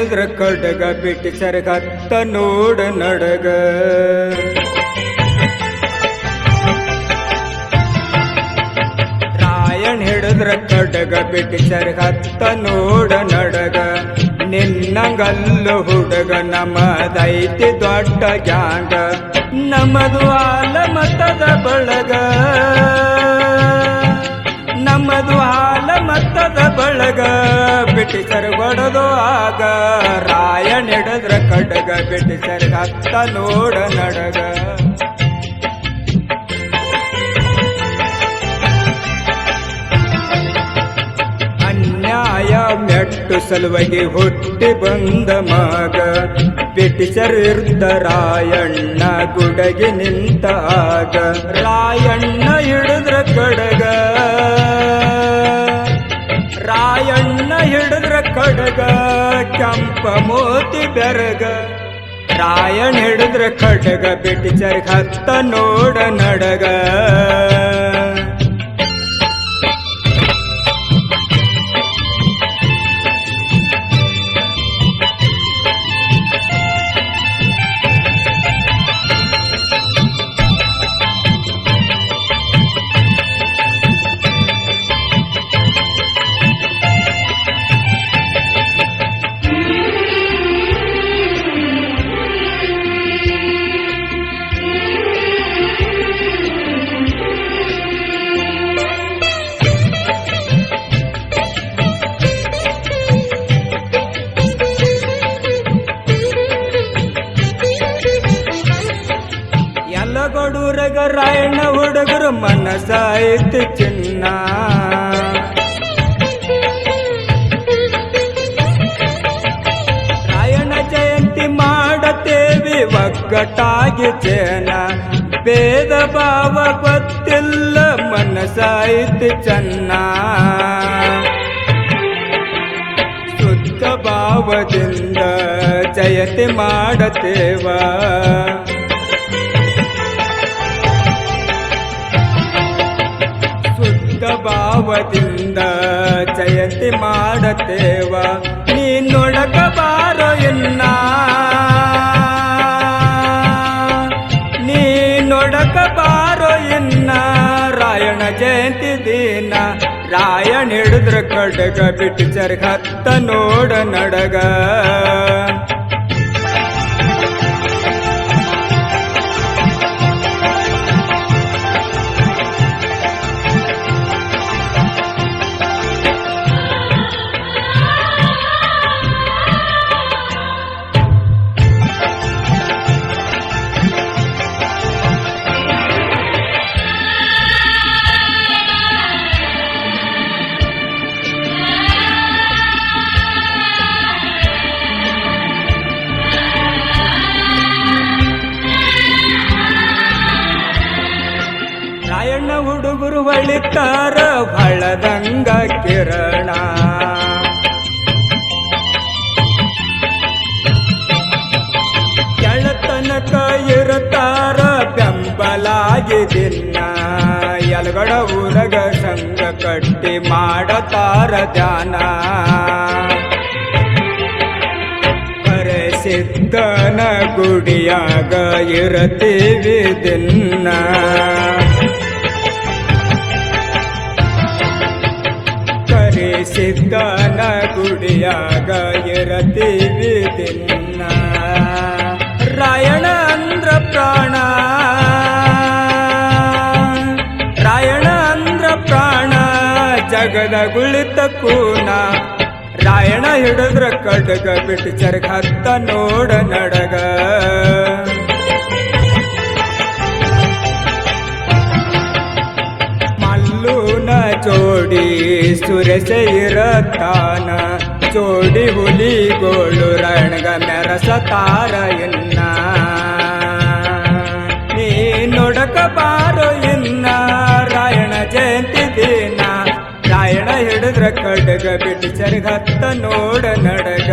ಹಿಡಿದ್ರ ಕಡಗ ಬಿಟ್ಟು ಸರಗತ್ತ ನೋಡ ನಡಗ. ರಾಯಣ ಹಿಡಿದ್ರ ಕಡಗ ಬಿಟ್ಟು ಸರಗತ್ತ ನೋಡ ನಡಗ. ನಿನ್ನಂಗಲ್ಲು ಹುಡುಗ ನಮ್ಮದೈತಿ ದೊಡ್ಡ ಗ್ಯಾಂಗ. ನಮ್ಮದು ಆಲ ಮತದ ಬಳಗ. ಬ್ರಿಟಿಷರ್ ಹೊಡೆದು ಆಗ ರಾಯ ನೆಡದ್ರ ಕಡಗ ಬ್ರಿಟಿಷರ್ ಹತ್ತ ನೋಡ ನಡಗ. ಅನ್ಯಾಯ ಮೆಟ್ಟು ಸಲುವಾಗಿ ಹುಟ್ಟಿ ಬಂದ ಮಗ, ಬ್ರಿಟಿಷರ್ ಇರ್ದ ರಾಯಣ್ಣ ಗುಡಗಿ ನಿಂತಾಗ ರಾಯಣ್ಣ ಹಿಡಿದ್ರ ಕೆಂಪ ಮೋತಿ ಬೆರಗ. ರಾಯಣ ಹಿಡಿದ್ರ ಕಡಗ ಬ್ರಿಟಿಷರ್ ಹತ್ತ ನೋಡ ನಡಗ. ರಾಯಣ್ಣ ಹುಡುಗರು ಮನಸಾಯ್ತು ಚಿನ್ನ. ರಾಯಣ ಜಯಂತಿ ಮಾಡತೇವಿ ಒಗ್ಗಟ್ಟಾಗಿ ಜನ. ಭೇದ ಭಾವ ಗೊತ್ತಿಲ್ಲ ಮನಸಾಯಿತು ಚೆನ್ನ. ಶುದ್ಧ ಭಾವದಿಂದ ಜಯತಿ ಮಾಡತೇವ. ಭಾವದಿಂದ ಜಯಂತಿ ಮಾಡತೇವ ನೀ ನೊಡಕ ಬಾರೋ ಎನ್ನ? ನೀ ನೊಡಕ ಬಾರೋ ಎನ್ನ? ರಾಯಣ ಜಯಂತಿ ದಿನ, ರಾಯಣ ಹಿಡಿದ್ರ ಕಡಗ ಬಿಟ್ಟು ಚರ್ಗ ಹತ್ತ ನೋಡ ನಡಗ. ರಾಯಣ್ಣ ಹುಡುಗರು ಹೊಳಿತಾರ ಬಳದಂಗ ಕಿರಣ. ಕೆಳತನಕ ಇರುತ್ತಾರ ಬೆಂಬಲಾಗಿ ದಿನ ಎಲ್ಗಡ ಊರಗ ಸಂಘ ಕಟ್ಟಿ ಮಾಡತಾರ ಧ್ಯಾನ. ಸಿದ್ಧನ ಗುಡಿಯಾಗ ಇರತೀವಿ ದಿನ ಕರೆಸಿದ್ದನ ಗುಡಿಯಾಗ ಇರತೀವಿ ತಿನ್ನ. ರಾಯಣ ಅಂದ್ರ ಪ್ರಾಣ. ರಾಯಣ ಅಂದ್ರ ಪ್ರಾಣ, ಜಗದ ಗುಳಿತ ಕೂನ. ರಾಯಣ ಹಿಡಿದ್ರ ಕಡಗ ಬಿಟ್ಟು ಚರ್ಗ ಹತ್ತ ನೋಡ ನಡಗ. ಸುರಸ ಇರತಾನ ಜೋಡಿ ಹುಲಿಗೋಳು ರಣಗ ಮೆರಸತಾರ ಎನ್ನ. ನೀ ನೋಡಕ ಬಾರು ಎನ್ನ. ರಾಯಣ ಜಯಂತಿ ದಿನ. ರಾಯಣ ಹಿಡಿದ್ರ ಕಡಗ ಬಿಟ್ಟು ಚರಿಗತ್ತ ನೋಡ ನಡಗ.